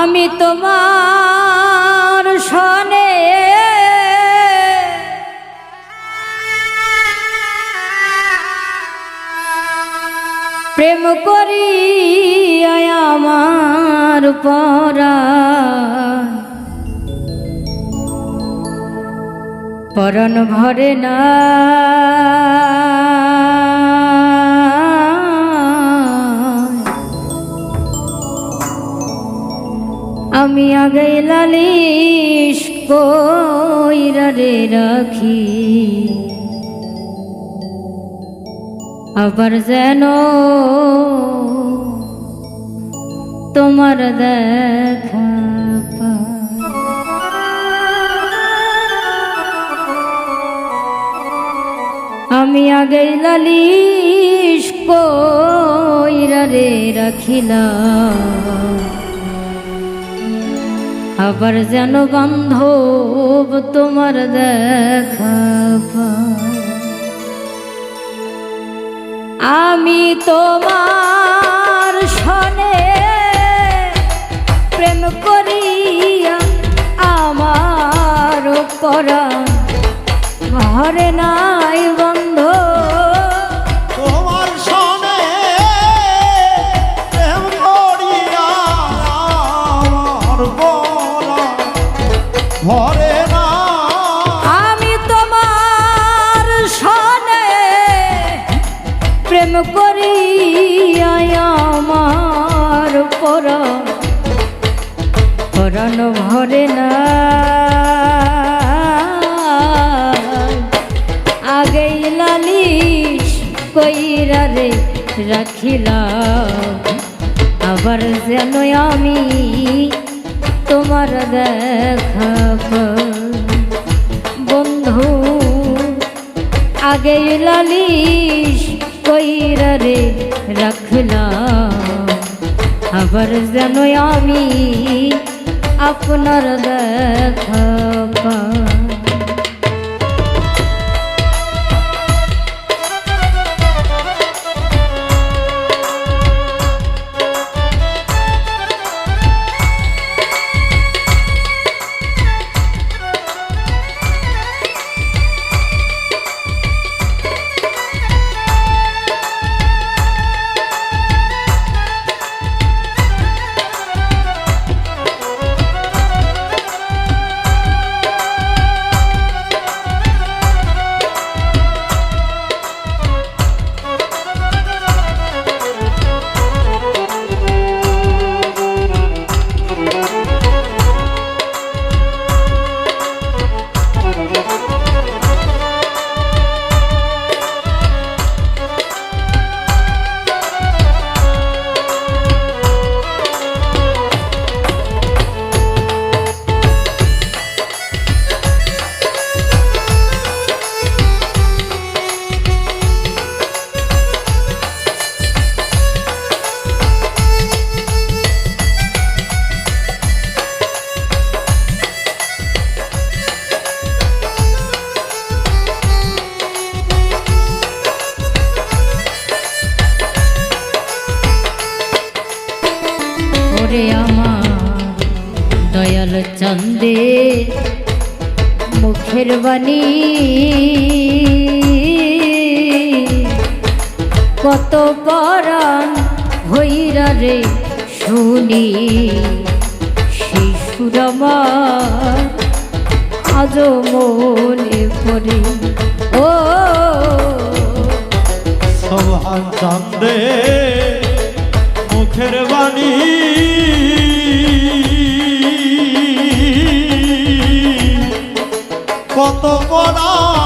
আমি তোমার সনে প্রেম করি আমার পরা। পরন ভরে না। লালিশ কইরা রে রাখি আবার যেন তোমার দেখা। আমি আগে লালিশ কইরা রে রাখিলাম আবার যেন বান্ধব তোমার দেখা আমি তোমার সনে প্রেম করিয়া আমার করা ঘরে নাই বন্ধ কইরা রে রাখিলাম। আবার যেন আমি তোমার দেখা। বন্ধু, আগে লালিশ কইরা রে রাখলাম। আবার যেন আমি আপনার দেখা কত পরাণ হইরা রে শুনি। শিশুর আমার আজ মনে পড়ে। ও সোহান চন্দে মুখের বাণী। কত পরাণ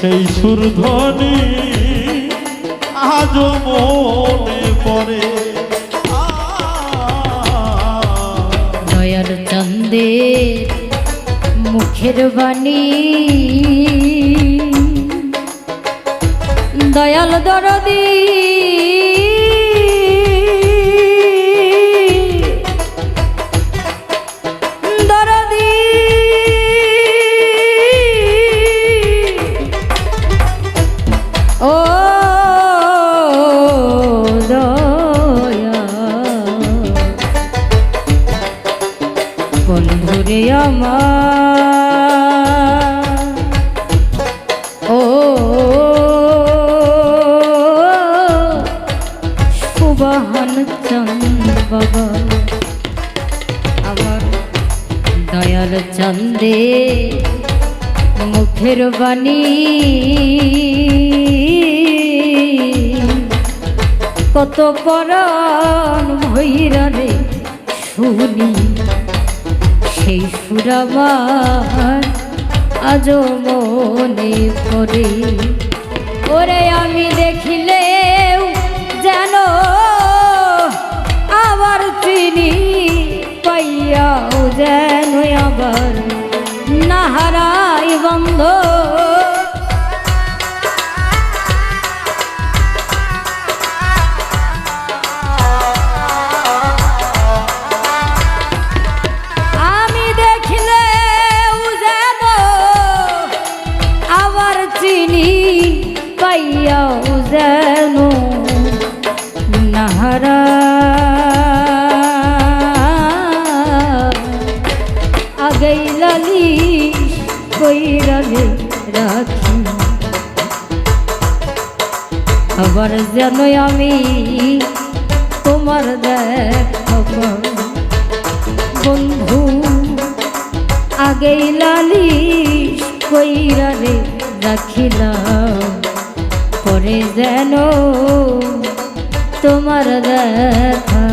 সেই সুরধ্বনি আজ মনে পড়ে। নয়ন চন্দের মুখের বাণী। দয়াল দরদি কত পরাণ ভৈরারে শুনি, সেই সুরাবার আজও মনে পড়ে। ওরে আমি দেখিলেও যেন আবার চিনি, পাইয়াও যেন আবার নাহারাই বন্ধ। আবার যেন আমি তোমার দেখাব। বন্ধু, আগেই লালি কইরা রে রাখিলাম। পরে যেন তোমার দেখা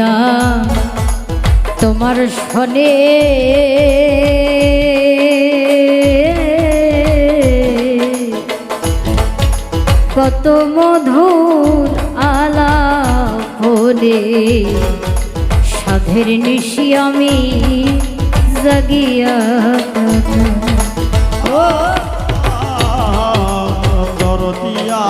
দিয়া তোমার শনে কত মধুর আলা হলে সাধের নিশি আমি জাগিয়া ও দরদিয়া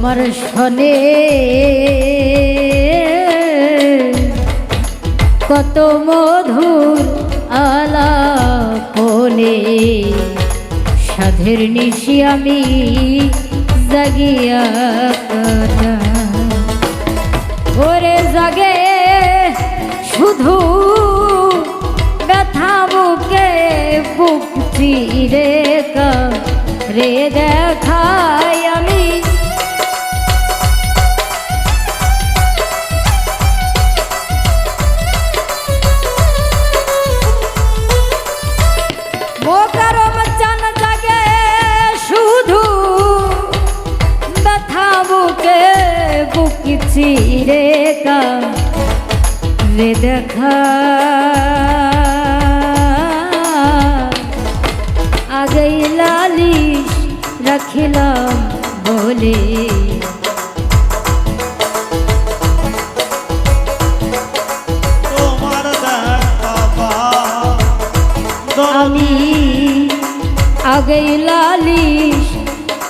তোমার শনে। কত মধুর আলাপনে সাধের নিশি আমি জাগিয়া ওরে জাগে শুধু ব্যথা বুকে বুক চিরে রে দেখাই দেখা। আগেই লালিশ রাখিলাম বলে। আমি আগেই লালিশ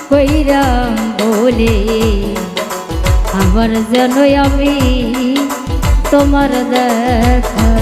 কইরাম বলে। আমার যেন আমি তোমার দেখা।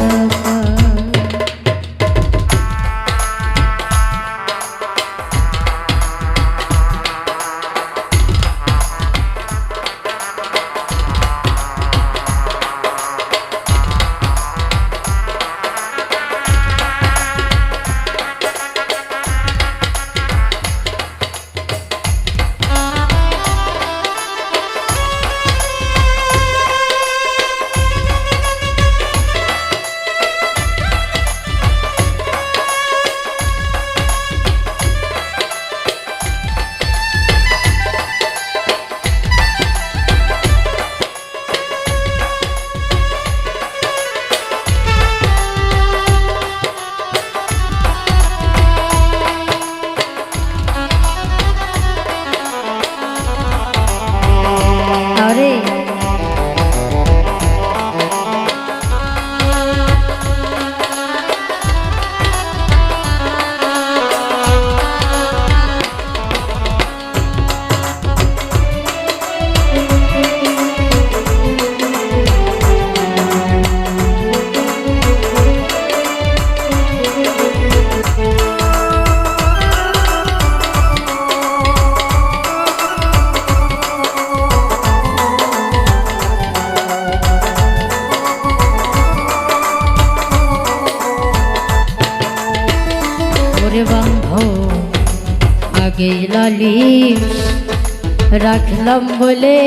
রাখলাম বলে।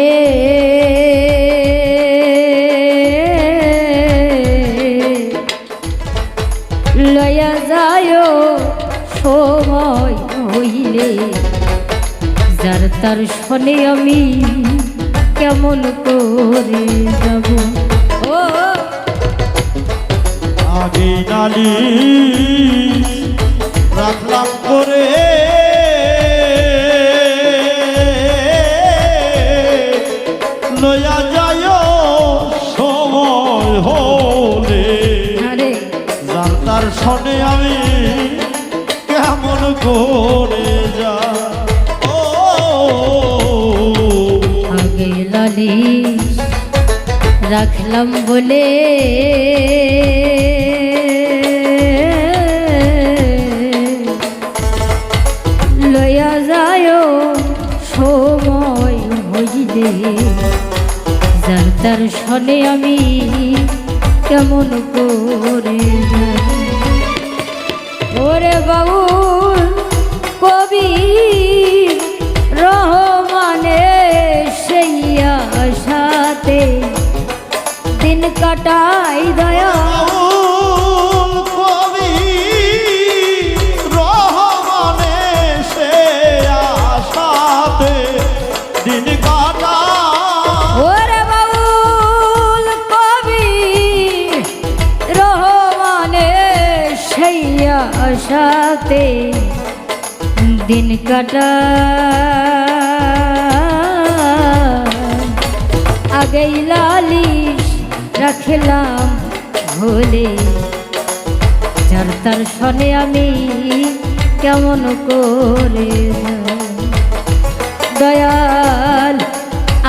লয়া যায় সময় হইলে। যার তার শনে আমি কেমন করে যাব? ও, আগে নালি রাখলাম করে। তার শনে আমি কেমন করে যা ও, আগে লালিশ রাখলাম বলে লয়া যায় সময় হইলে, যার তার শনে আমি কেমন করে যাব? ওরে বাবু কবি রহমানে সেই আশাতে দিন কাটাই দয়া আশাতে দিন কাটা আগেই লালিশ রাখলাম ভুলে, যার তার শনে আমি কেমন করে? দয়াল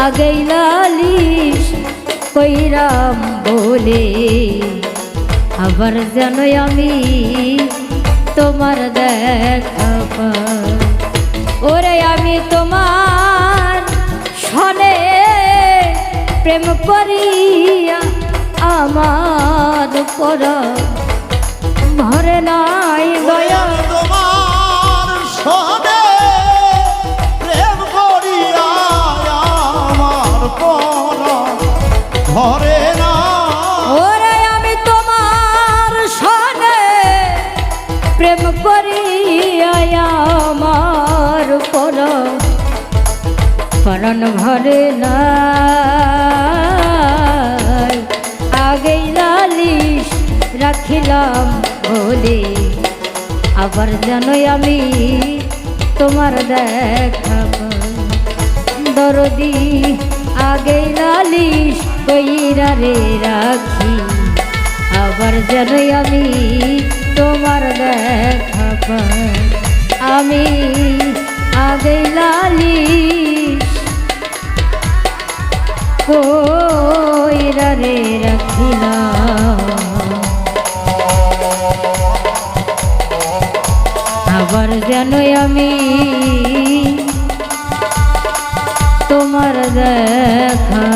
আগেই লালিশ কইরাম বলে আবার যেন আমি তোমার দেখা পাই। ওরে আমি তোমার সনে প্রেম করিয়া আমার পর ভরে নাই দয়া প্রেম করি আমার পর। পরণ ভরে না আগেই লালিশ রাখিলাম বলে। আবার জানোই আমি তোমার দেখা। দরদি আগে লালিশ কইরা রে রাখি। আবার যেন আমি তোমার দেখা আমি আগে লালি কইরা রে রাখিলাম। আবার যেন আমি তোমার দেখা